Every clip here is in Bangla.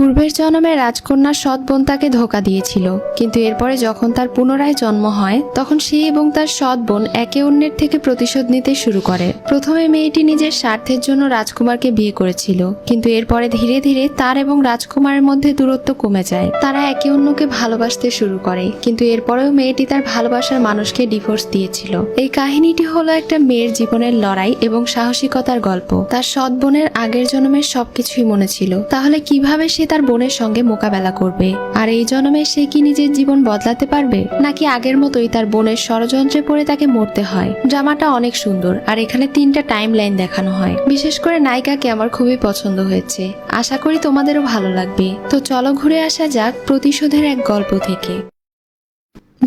পূর্বের জন্মে রাজকন্যার সৎ বোন তাকে ধোকা দিয়েছিল, কিন্তু এরপরে যখন তার পুনরায় জন্ম হয়, তখন সে এবং তার সৎ বোন একে অন্যের থেকে প্রতিশোধ নিতে শুরু করে। প্রথমে মেয়েটি নিজের স্বার্থের জন্য রাজকুমারকে বিয়ে করেছিল, কিন্তু এরপরে ধীরে ধীরে তার এবং রাজকুমারের মধ্যে দূরত্ব কমে যায়। তারা একে অন্যকে ভালোবাসতে শুরু করে, কিন্তু এরপরেও মেয়েটি তার ভালোবাসার মানুষকে ডিভোর্স দিয়েছিল। এই কাহিনীটি হলো একটা মেয়ের জীবনের লড়াই এবং সাহসিকতার গল্প। তার সৎ বোনের আগের জন্মের সবকিছুই মনে ছিল। তাহলে কীভাবে সে তার বোনের সঙ্গে মোকাবেলা করবে। আর এই জন্মে সে কি নিজের জীবন বদলাতে পারবে? নাকি আগের মতোই তার বোনের ষড়যন্ত্রে পড়ে তাকে মরতে হয়? ড্রামাটা অনেক সুন্দর, আর এখানে তিনটা টাইম লাইন দেখানো হয়। বিশেষ করে নায়িকাকে আমার খুবই পছন্দ হয়েছে। আশা করি তোমাদেরও ভালো লাগবে। তো চলো ঘুরে আসা যাক প্রতিশোধের এক গল্প থেকে।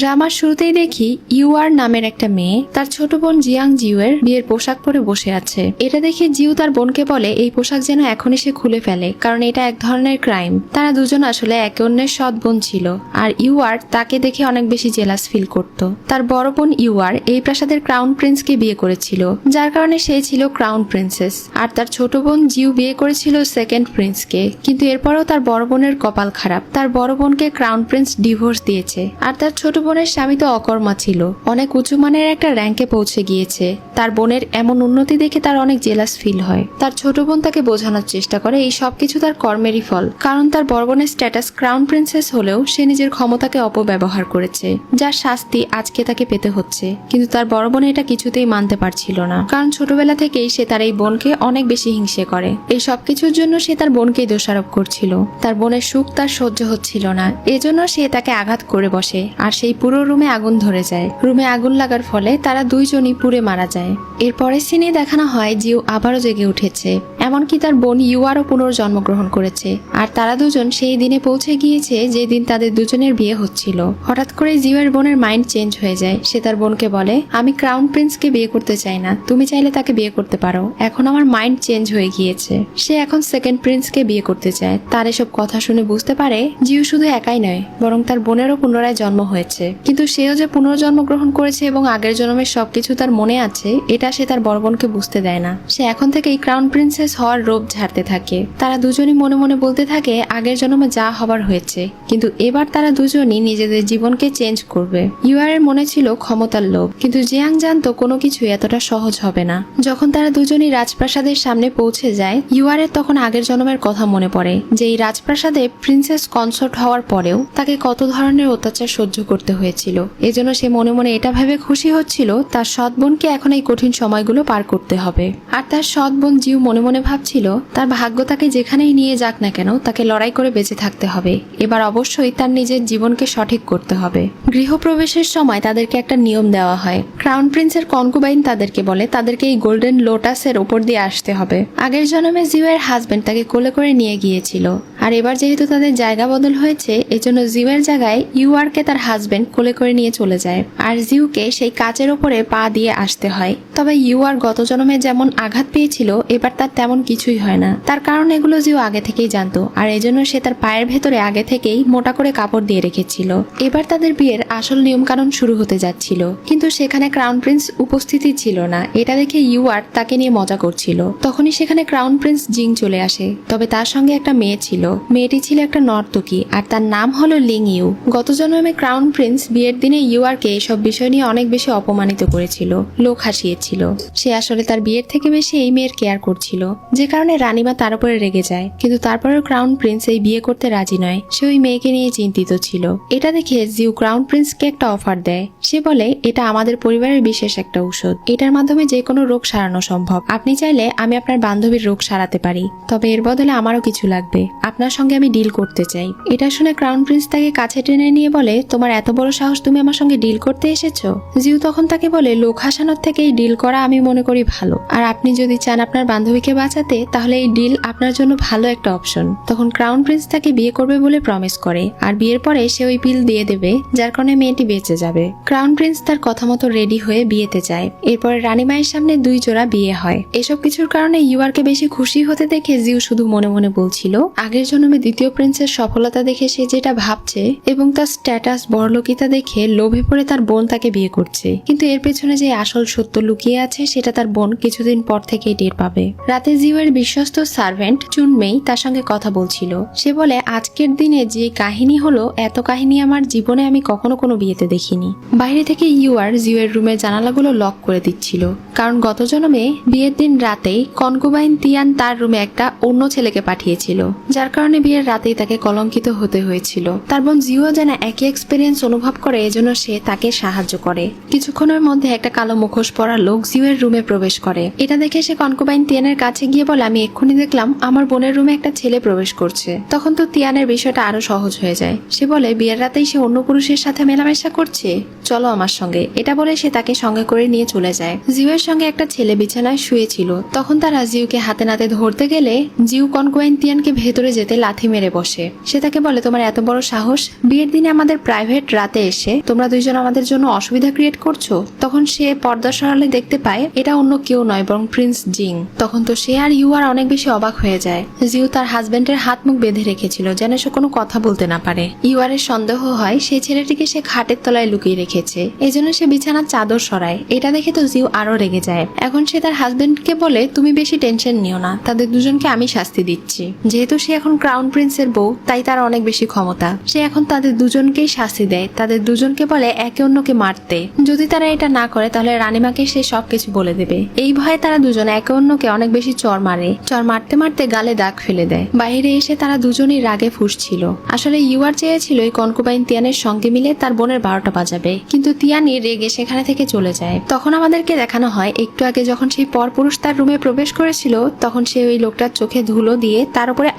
ড্রামার শুরুতেই দেখি ইউআর নামের একটা মেয়ে, তার ছোট বোন জিয়াং জিউয়ের বিয়ের পোশাক পরে বসে আছে। এটা দেখে জিউ তার বোনকে বলে, এই পোশাক যেন এখনই সে খুলে ফেলে, কারণ এটা এক ধরনের ক্রাইম। তারা দুজন আসলে একে অন্যের সৎ বোন ছিল, আর ইউআর তাকে দেখে অনেক বেশি জেলাস ফিল করত। তার বড় বোন ইউআর এই প্রাসাদের ক্রাউন প্রিন্সকে বিয়ে করেছিল, যার কারণে সে ছিল ক্রাউন প্রিন্সেস। আর তার ছোট বোন জিউ বিয়ে করেছিল সেকেন্ড প্রিন্সকে, কিন্তু এরপরও তার বড় বোনের কপাল খারাপ। তার বড় বোনকে ক্রাউন প্রিন্স ডিভোর্স দিয়েছে, আর তার ছোট বোনের স্বামী তো অকর্মা ছিল। অনেক উঁচু মানের একটা র্যাঙ্কে পৌঁছে গিয়েছে। তার বোনের এমন উন্নতি দেখে তার অনেক জেলাস ফিল হয়। তার ছোট বোন তাকে বোঝানোর চেষ্টা করে, এই সবকিছু তার কর্মেরই ফল। কারণ তার বড় বোনের স্ট্যাটাস ক্রাউন প্রিন্সেস হলেও সে নিজের ক্ষমতাকে অপব্যবহার করেছে, যার শাস্তি আজকে তাকে পেতে হচ্ছে। কিন্তু তার বড় বোন এটা কিছুতেই মানতে পারছিল না। কারণ ছোটবেলা থেকেই সে তার এই বোনকে অনেক বেশি হিংসে করে। এই সবকিছুর জন্য সে তার বোনকেই দোষারোপ করছিল। তার বোনের সুখ তার সহ্য হচ্ছিল না। এজন্য সে তাকে আঘাত করে বসে, আর সেই পুরো রুমে আগুন ধরে যায়। রুমে আগুন লাগার ফলে তারা দুইজনই পুড়ে মারা যায়। এরপরের সিনে দেখানো হয় জিউ আবারও জেগে উঠেছে। এমনকি তার বোন ইউআরও পুনর্জন্মগ্রহণ করেছে। আর তারা দুজন সেই দিনে পৌঁছে গিয়েছে যে দিন তাদের দুজনের বিয়ে হচ্ছিল। হঠাৎ করে জিউয়ের বোনের মাইন্ড চেঞ্জ হয়ে যায়। সে তার বোনকে বলে, আমি ক্রাউন প্রিন্সকে বিয়ে করতে চাই না। তুমি চাইলে তাকে বিয়ে করতে পারো। এখন আমার মাইন্ড চেঞ্জ হয়ে গিয়েছে। সে এখন সেকেন্ড প্রিন্সকে বিয়ে করতে চায়। তার এসব কথা শুনে বুঝতে পারে জিউ শুধু একাই নয়, বরং তার বোনেরও পুনরায় জন্ম হয়েছে। কিন্তু সেও যে পুনর্জন্ম গ্রহণ করেছে এবং আগের জন্মের সবকিছু তার মনে আছে, এটা সে তার বড় বোনকে বুঝতে দেয় না। সে এখন থেকেই ক্রাউন প্রিন্সেস হওয়ার রোপ ঝাড়তে থাকে। তারা দুজনই মনে মনে বলতে থাকে, আগের জন্মে যা হবার হয়েছে। কিন্তু এবার তারা দুজনই নিজেদের জীবনকে চেঞ্জ করবে। ইউআর এর মনে ছিল ক্ষমতার লোভ। কিন্তু জিয়াং জানতো কোনো কিছু এতটা সহজ হবে না। যখন তারা দুজনই রাজপ্রাসাদের সামনে পৌঁছে যায় ইউআর এর তখন আগের জন্মের কথা মনে পড়ে, যে এই রাজপ্রাসাদে প্রিন্সেস কনসার্ট হওয়ার পরেও তাকে কত ধরনের অত্যাচার সহ্য করতে হয়েছিল। এজন্য সে মনে মনে এটা ভেবে খুশি হচ্ছিল, তার সৎ বোনকে এখন এই কঠিন সময়গুলো পার করতে হবে। আর তার সৎ বোন জিউ মনে মনে ভাবছিল, তার ভাগ্য তাকে যেখানেই নিয়ে যাক না কেন, তাকে লড়াই করে বেঁচে থাকতে হবে। এবার অবশ্যই তার নিজের জীবনকে সঠিক করতে হবে। গৃহপ্রবেশের সময় তাদেরকে একটা নিয়ম দেওয়া হয়। ক্রাউন প্রিন্সের কনকুবাইন তাদেরকে বলে, তাদেরকে এই গোল্ডেন লোটাসের ওপর দিয়ে আসতে হবে। আগের জন্মে জিউ এর হাজবেন্ড তাকে কোলে করে নিয়ে গিয়েছিল। আর এবার যেহেতু তাদের জায়গা বদল হয়েছে, এজন্য জিউয়ের জায়গায় ইউআরকে তার হাজবেন্ড কোলে করে নিয়ে চলে যায়। আর জিউকে সেই কাচের ওপরে পা দিয়ে আসতে হয়। তবে ইউআর গত জন্মে যেমন আঘাত পেয়েছিল, এবার তার তেমন কিছুই হয় না। তার কারণ এগুলো জিউ আগে থেকেই জানতো, আর এজন্য সে তার পায়ের ভেতরে আগে থেকেই মোটা করে কাপড় দিয়ে রেখেছিল। এবার তাদের বিয়ের আসল নিয়মকানুন শুরু হতে যাচ্ছিল, কিন্তু সেখানে ক্রাউন প্রিন্স উপস্থিতি ছিল না। এটা দেখে ইউআর তাকে নিয়ে মজা করছিল। তখনই সেখানে ক্রাউন প্রিন্স জিং চলে আসে। তবে তার সঙ্গে একটা মেয়ে ছিল মেয়েটি ছিল একটা নর্তকী, আর তার নাম হলো লিং ইউ। গত জন্মে ক্রাউন প্রিন্স বিয়ের দিনে ইউআরকে এসব বিষয় নিয়ে অনেক বেশি অপমানিত করেছিল, লোক হাসিয়েছিল। সে আসলে তার বিয়ের থেকে বেশি এই মেয়ের কেয়ার করছিল। যে কারণে রানীমা তার উপরে রেগে যায়, কিন্তু তারপরেও ক্রাউন প্রিন্স এই বিয়ে করতে রাজি নয়। সে ওই মেয়েকে নিয়ে চিন্তিত ছিল। এটা দেখে জিউ ক্রাউন প্রিন্সকে একটা অফার দেয়। সে বলে, এটা আমাদের পরিবারের বিশেষ একটা ঔষধ। এটার মাধ্যমে যে কোনো রোগ সারানো সম্ভব। আপনি চাইলে আমি আপনার বান্ধবীর রোগ সারাতে পারি। তবে এর বদলে আমারও কিছু লাগবে। আপনার সঙ্গে আমি ডিল করতে চাই। এটা শুনে ক্রাউন প্রিন্স তাকে কাছে টেনে নিয়ে বলে, তোমার এত বড় সাহস তুমি আমার সঙ্গে ডিল করতে এসেছ? জিউ তখন তাকে বলে, লোক হাসানোর থেকে এই ডিল করা আমি মনে করি ভালো। আর আপনি যদি চান আপনার বান্ধবীকে বাঁচাতে, তাহলে এই ডিল আপনার জন্য ভালো একটা অপশন তখন ক্রাউন প্রিন্স তাকে বিয়ে করবে বলে প্রমিস করে, আর বিয়ের পরে সে ওই পিল দিয়ে দেবে, যার কারণে কারণে মেয়েটি বেঁচে যাবে। ক্রাউন প্রিন্স তার কথা মতো রেডি হয়ে বিয়েতে যায়। এরপরে রানীমায়ের সামনে দুই জোড়া বিয়ে হয়। এসব কিছুর কারণে ইউআরকে বেশি খুশি হতে দেখে জিউ শুধু মনে মনে বলছিল, আগের জন্মে দ্বিতীয় প্রিন্সের সফলতা দেখে সে যেটা ভাবছে এবং তার স্ট্যাটাস বড়লোকিতা দেখে লোভে পড়ে তার বোন তাকে বিয়ে করছে। কিন্তু এর পেছনে যে আসল সত্য লুকিয়ে আছে, সেটা তার বোন কিছুদিন পর থেকেই টের পাবে। রাতে জিউয়ের বিশ্বস্ত সার্ভেন্ট চুনমেই তার সঙ্গে কথা বলছিল। সে বলে, আজকের দিনে যে কাহিনী হলো, এত কাহিনী আমার জীবনে আমি কখনো কোনো বিয়েতে দেখিনি। বাইরে থেকে ইউআর জিউয়ের রুমের জানালাগুলো লক করে দিচ্ছিল। কারণ গত জন্মে বিয়ের দিন রাতেই কনকুবাইন তিয়ান তার রুমে একটা অন্য ছেলেকে পাঠিয়েছিল। যার কারণে বিয়ের রাতেই তাকে কলঙ্কিত হতে হয়েছিল। তার বোন জিও যেন একই এক্সপিরিয়েন্স অনুভব করে, এজন্য সে তাকে সাহায্য করে। কিছুক্ষণের মধ্যে একটা কালো মুখোশ পরা লোক জিওয়ের রুমে প্রবেশ করে। এটা দেখে সে কনকুবাইন তিয়ানের কাছে গিয়ে বলে, আমি এক্ষুনি দেখলাম আমার বোনের রুমে একটা ছেলে প্রবেশ করছে। তখন তো তিয়ানের বিষয়টা আরও সহজ হয়ে যায়। সে বলে, বিয়ের রাতেই সে অন্য পুরুষের সাথে মেলামেশা করছে? চলো আমার সঙ্গে। এটা বলে সে তাকে সঙ্গে করে নিয়ে চলে যায়। জিউয়ের সঙ্গে একটা ছেলে বিছানায় শুয়েছিল তখন তারা জিউকে হাতে নাতে ধরতে গেলে জিউ কনকুয়াইন তিয়ানকে ভেতরে যেতে লাথি মেরে বসে। সে তাকে বলে, তোমার এত বড় সাহস? বিয়ের দিনে আমাদের প্রাইভেট রাতে এসে তোমরা দুইজন আমাদের জন্য অসুবিধা ক্রিয়েট করছ? তখন সে পর্দা সরালে দেখতে পায়, এটা অন্য কেউ নয়, বরং প্রিন্স জিং তখন তো সে আর ইউ আর অনেক বেশি অবাক হয়ে যায়। জিউ তার হাজবেন্ডের হাত মুখ বেঁধে রেখেছিল, যেন সে কোনো কথা বলতে না পারে। ইউআরের সন্দেহ হয়, সেই ছেলেটিকে সে খাটের তলায় লুকিয়ে রেখেছে। এজন্য সে বিছানার চাদর সরায়। এটা দেখে তো জিউ আরও রেগে যায়। এখন সে তার হাজবেন্ডকে বলে, তুমি বেশি টেনশন নিও না। তাদের দুজনকে আমি শাস্তি দিচ্ছি। যেহেতু সে এখন ক্রাউন প্রিন্সের বউ, তাই তার অনেক বেশি ক্ষমতা। সে এখন তাদের দুজনকেই শাস্তি দেয়। তাদের দুজনকে বলে একে অন্যকে মারতে। যদি তারা এটা না করে, তাহলে রানিমাকে সে সবকিছু বলে দেবে। এই ভয়ে তারা দুজন একে অন্যকে অনেক বেশি চর মারে। চর মারতে মারতে গালে দাগ ফেলে দেয়। বাইরে এসে তারা দুজনই রাগে ফুসছিল। আসলে ইউআর চেয়েছিল এই কনকুবাইন তিয়ানের সঙ্গে মিলে তার বোনের বারোটা বাজাবে। কিন্তু তিয়ানি রেগে সেখানে থেকে চলে যায়। তখন আমাদেরকে দেখানো হয়, একটু আগে যখন সেই পরপুরুষ তার রুমে প্রবেশ করেছিল, তখন সে ওই লোকটার চোখে ধুলো দিয়ে তার উপরে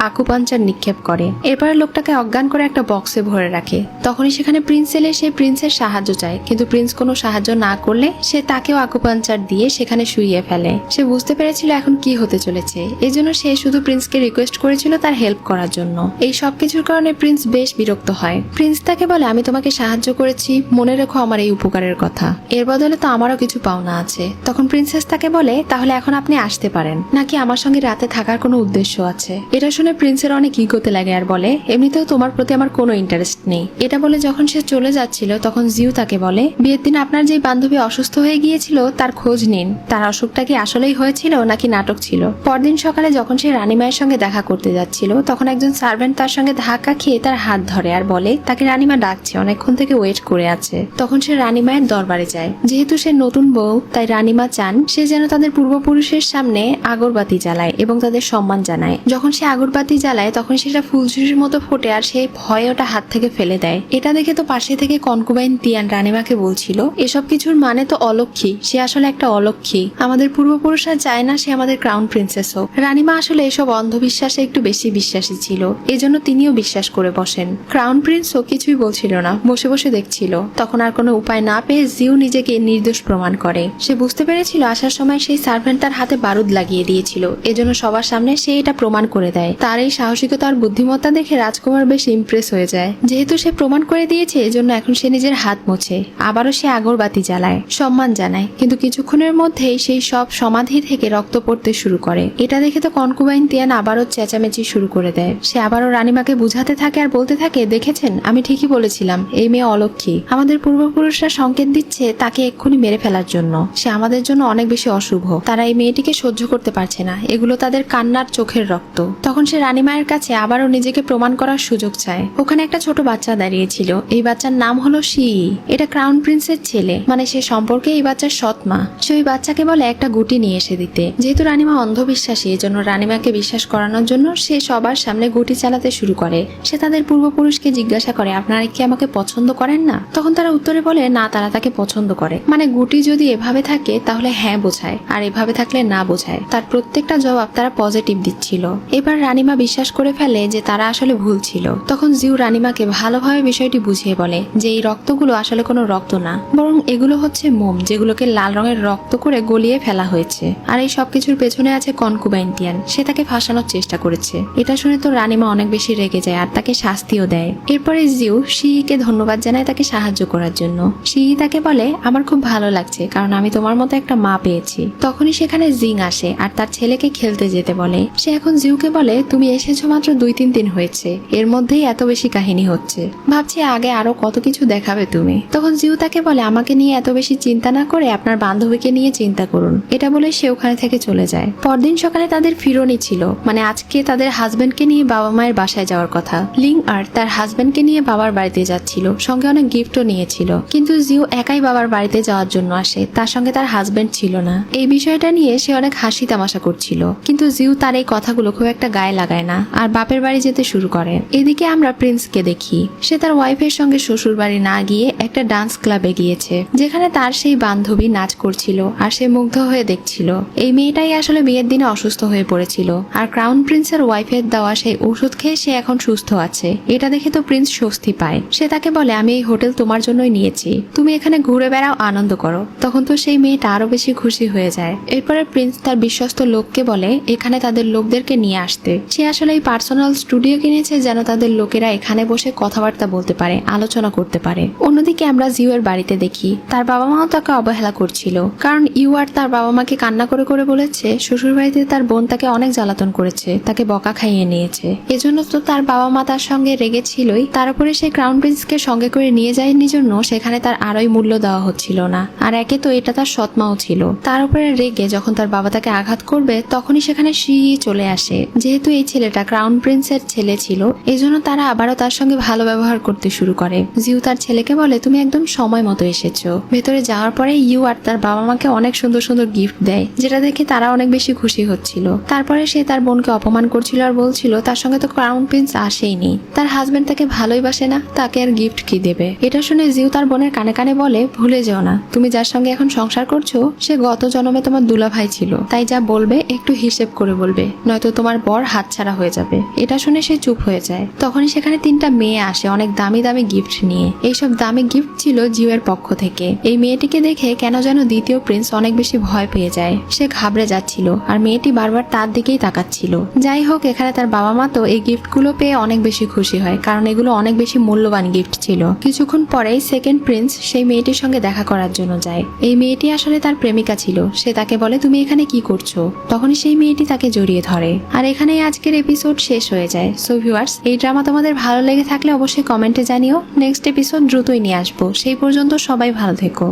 আকুপাঞ্চার নিক্ষেপ করে। এরপরে লোকটাকে অজ্ঞান করে একটা বক্সে ভরে রাখে। তখনই সেখানে প্রিন্স এলে সে প্রিন্সের সাহায্য চায়। কিন্তু প্রিন্স কোনো সাহায্য না করলে সে তাকেও আকুপাঞ্চার দিয়ে সেখানে শুইয়ে ফেলে। সে বুঝতে পেরেছিল এখন কি হতে চলেছে। এই জন্য সে শুধু প্রিন্সকে রিকোয়েস্ট করেছিল তার হেল্প করার জন্য। এই সব কিছুর কারণে প্রিন্স বেশ বিরক্ত হয়। প্রিন্স তাকে বলে, আমি তোমাকে সাহায্য করেছি। মনে রেখো আমার এই উপকারের কথা। এর বদলে তো আমারও কিছু পাওনা আছে। তখন প্রিন্সেস তাকে বলে, তাহলে এখন আপনি আসতে পারেন। নাকি আমার সঙ্গে রাতে থাকার কোনো উদ্দেশ্য আছে? এটা শুনে প্রিন্সের অনেক ইগোতে লাগে আর বলে। এমনিতেও তোমার প্রতি আমার কোনো ইন্টারেস্ট নেই। এটা বলে যখন সে চলে যাচ্ছিল, তখন জিউ তাকে বলে, বিয়ের দিন আপনার যে বান্ধবী অসুস্থ হয়ে গিয়েছিল, তার খোঁজ নিন। তার অসুখটা কি আসলেই হয়েছিল নাকি নাটক ছিল? পরদিন সকালে যখন সে রানীমায়ের সঙ্গে দেখা করতে যাচ্ছিল, তখন একজন সার্ভেন্ট তার সঙ্গে ধাক্কা খেয়ে তার হাত ধরে আর বলে, তাকে রানীমা ডাকছে, অনেকক্ষণ থেকে ওয়েট করে আছে। তখন সে রানীমায়ের দরবারে যায়। যেহেতু সে নতুন বউ, তাই রানীমা চান, সে যেন তাদের পূর্বপুরুষের সামনে আগরবাতি জ্বালায় এবং তাদের সম্মান জানায়। যখন সে আগরবাতি জ্বালায় তখন সেটা ফুলঝুরির মতো ফোটে আর সে ভয়ে ওটা হাত থেকে ফেলে দেয়। এটা দেখে তো পাশে থেকে কনকুবাইন তিয়ান রানিমাকে বলছিল, এসব কিছুর মানে তো অলক্ষী, সে আসলে একটা অলক্ষী। আমাদের পূর্বপুরুষরা চায় না সে আমাদের ক্রাউন প্রিন্সেস হোক রানিমা আসলে এসব অন্ধবিশ্বাসে একটু বেশি বিশ্বাসী ছিল, এজন্য তিনিও বিশ্বাস করে বসেন। ক্রাউন প্রিন্স প্রিন্সও কিছুই বলছিল না, বসে বসে দেখছিল। তখন আর কোনো উপায় না পেয়ে জিউ নিজেকে নির্দোষ প্রমাণ করে। সে বুঝতে পেরেছিল আসার সময় সেই সার্ভেন্ট তার হাতে বারুদ লাগিয়ে দিয়েছিল, এজন্য সবার সামনে সে এটা প্রমাণ করে দেয়। তার এই সাহসিকতা আর বুদ্ধিমত্তা দেখে রাজকুমার বেশ ইমপ্রেস হয়ে যায়। যেহেতু সে প্রমাণ করে দিয়েছে, এজন্য এখন সে নিজের হাত মোছে। আবারও সে আগরবাতি জ্বালায়, সম্মান জানায়। কিন্তু কিছুক্ষণের মধ্যেই সেই সব সমাধি থেকে রক্ত পড়তে শুরু করে। এটা দেখে তো কনকুবাইন তিয়ান আবারও চেঁচামেচি শুরু করে দেয়। সে আবারও রানীমাকে বুঝাতে থাকে আর বলতে থাকে, দেখেছেন? আমি ঠিকই বলেছিলাম, এই মেয়ে অলক্ষী। আমাদের পূর্বপুরুষরা সংকেত দিচ্ছে তাকে এক্ষুনি মেরে ফেলার জন্য। সে আমাদের জন্য অনেক বেশি অশুভ। তারা এই মেয়েটিকে সহ্য করতে পারছে না। এগুলো তাদের কান্নার চোখের রক্ত। তখন সে রানীমায়ের কাছে আবারও নিজেকে প্রমাণ করার সুযোগ চায়। ওখানে একটা ছোট বাচ্চা দাঁড়িয়েছিল। এই বাচ্চার নাম হলো শি। এটা ক্রাউন প্রিন্সের ছেলে। মানে সে সম্পর্কে এই বাচ্চার সৎ মা। সে ওই বাচ্চাকে বলে একটা গুটি নিয়ে এসে দিতে। যেহেতু রানীমা অন্ধবিশ্বাসী, এজন্য রানীমাকে বিশ্বাস করানোর জন্য সে সবার সামনে গুটি চালাতে শুরু করে। সে তাদের পূর্বপুরুষকে জিজ্ঞাসা করে, আপনারা কি আমাকে পছন্দ করেন না? তখন তারা উত্তরে বলে, না, তারা তাকে পছন্দ করে। মানে গুটি যদি এভাবে থাকে, তাহলে হ্যাঁ বোঝায়। আর এভাবে থাকলে না বোঝায়। তার প্রত্যেকটা জবাব তারা পজিটিভ দিচ্ছিল। এবার রানিমা বিশ্বাস করে ফেলে যে তারা আসলে ভুল ছিল। তখন জিউ রানিমাকে ভালোভাবে বিষয়টি বুঝিয়ে বলে যে এই রক্তগুলো আসলে কোনো রক্ত না, বরং এগুলো হচ্ছে মোম, যেগুলোকে লাল রঙের রক্ত করে গলিয়ে ফেলা হয়েছে। আর এই সবকিছুর পেছনে আছে কনকুবাইন তিয়ান সে তাকে ফাঁসানোর চেষ্টা করেছে। এটা শুনে তো রানিমা অনেক বেশি রেগে যায় আর তাকে শাস্তিও দেয়। এরপরে জিউ শিকে ধন্যবাদ জানায় তাকে সাহায্য করার জন্য। সিহি তাকে বলে, আমার খুব ভালো লাগছে, কারণ আমি তোমার মতো একটা মা পেয়েছি। তখনই সেখানে জিং আসে আর তার ছেলেকে খেলতে যেতে বলে। সে এখন জিউকে বলে, তুমি এসেছ মাত্র দুই তিন দিন হয়েছে। এর মধ্যেই এত বেশি কাহিনী হচ্ছে। ভাবছি আগে আরও কত কিছু দেখাবে তুমি। তখন জিউ তাকে বলে, আমাকে নিয়ে এত বেশি চিন্তা না করে আপনার বান্ধবীকে নিয়ে চিন্তা করুন এটা বলে সে ওখানে থেকে চলে যায়। পরদিন সকালে তাদের ফিরনি ছিল। মানে আজকে তাদের হাজবেন্ডকে নিয়ে বাবা মায়ের বাসায় যাওয়ার কথা। লিং আর তার হাজবেন্ডকে নিয়ে বাবার বাড়িতে যাচ্ছিল। সঙ্গে অনেক গিফটও নিয়েছিল। কিন্তু জিউ একাই বাবার বাড়িতে যাওয়ার জন্য আসে। তার সঙ্গে তার হাজবেন্ড ছিল না। এই বিষয়টা নিয়ে সে অনেক হাসি তামাশা করছিল। কিন্তু জিউ তার এই কথাগুলো খুব একটা গায়ে লাগায় না। আর বাপের বাড়ি যেতে শুরু করে। এদিকে আমরা প্রিন্সকে দেখি। সে তার ওয়াইফের সঙ্গে শ্বশুর বাড়ি না গিয়ে একটা ডান্স ক্লাবে গিয়েছে, যেখানে তার সেই বান্ধবী নাচ করছিল আর সে মুগ্ধ হয়ে দেখছিল। এই মেয়েটাই আসলে বিয়ের দিনে অসুস্থ হয়ে পড়েছিল আর ক্রাউন প্রিন্সের ওয়াইফের দেওয়া সেই ওষুধ খেয়ে সে এখন সুস্থ আছে। এটা দেখে তো প্রিন্স স্বস্তি পায়। সে তাকে বলে, আমি এই হোটেল তোমার জন্যই নিয়েছি। তুমি এখানে ঘুরে বেড়াও, আনন্দ করো। তখন তো সেই মেয়েটা আরও বেশি খুশি হয়ে যায়। এরপরে প্রিন্স তার বিশ্বস্ত লোককে বলে, এখানে তাদের লোকদেরকে নিয়ে আসতে। সে আসলে এই পার্সোনাল স্টুডিও কিনেছে যেন তাদের লোকেরা এখানে বসে কথাবার্তা বলতে পারে, আলোচনা করতে পারে। অন্যদিকে আমরা জিউয়ের বাড়িতে দেখি, তার বাবা মাও তাকে অবহেলা করছিল। কারণ ইউ আর তার বাবা মাকে কান্না করে করে বলেছে শ্বশুর বাড়িতে তার বোন তাকে অনেক জ্বালাতন করেছে, তাকে বকা খাইয়ে নিয়েছে। এজন্য তো তার বাবা মা তার সঙ্গে রেগেছিলই তার উপরে সেই ক্রাউন প্রিন্সকে সঙ্গে করে নিয়ে যায়নি জন্য সেখানে তার আরোই মূল্য দেওয়া হচ্ছিল না। আর একে তো এটা তার সৎমাও ছিল। তার উপরে রেগে যখন তার বাবা তাকে আঘাত করবে, তখনই সেখানে সি চলে আসে। যেহেতু এই ছেলেটা ক্রাউন প্রিন্সের ছেলে ছিল এই জন্য তারা আবারও তার সঙ্গে ভালো ব্যবহার করতে শুরু করে। জিউ তার ছেলেকে বলে, তুমি একদম সময় মতো এসেছ। ভেতরে যাওয়ার পরে ইউ আর তার বাবা মাকে অনেক সুন্দর সুন্দর গিফট দেয়, যেটা দেখে তারা অনেক বেশি খুশি হচ্ছিল। তারপরে সে তার বোনকে অপমান করছিল আর বলছিল, তার সঙ্গে তো ক্রাউন প্রিন্স আসেইনি। তার হাজবেন্ড তাকে ভালোই বাসে না, তাকে আর গিফট কি দেবে? এটা শুনে জিউ তার বোনের কানে কানে বলে, ভুলে যেও না। তুমি যার সঙ্গে এখন সংসার করছ, সে গত জন্মে তোমার দুলাভাই ছিল। তাই যা বলবে, একটু হিসেব করে বলবে। নয়তো তোমার বর হাতছাড়া হয়ে যাবে। এটা শুনে সে চুপ হয়ে যায়। তখনই সেখানে তিনটা মেয়ে আসে অনেক দামি দামি গিফট নিয়ে। এইসব দামি গিফট ছিল জিউয়ের পক্ষ থেকে। এই মেয়েটিকে দেখে কেন যেন দ্বিতীয় প্রিন্স অনেক বেশি ভয় পেয়ে যায়। সে ঘাবড়ে যাচ্ছিল আর মেয়েটি বারবার তার দিকেই তাকাচ্ছিল। যাই হোক, এখানে তার বাবা মা তো এই গিফটগুলো পেয়ে অনেক বেশি খুশি হয়, কারণ এগুলো অনেক বেশি মূল্যবান গিফট ছিল। কিছুক্ষণ পরেই সেকেন্ড প্রিন্স সেই মেয়েটির সঙ্গে দেখা করার জন্য যায়। এই মেয়েটি আসলে তার প্রেমিকা ছিল। সে তাকে বলে, তুমি এখানে কি করছ? তখনই সেই মেয়েটি তাকে জড়িয়ে ধরে। আর এখানেই আজকের এপিসোড শেষ হয়ে যায়। সো ভিউয়ার্স এই ড্রামা তোমাদের ভালো লেগে থাকলে অবশ্যই কমেন্টে জানিও। নেক্সট এপিসোড দ্রুতই নিয়ে আসব। সেই পর্যন্ত সবাই ভালো থেকো।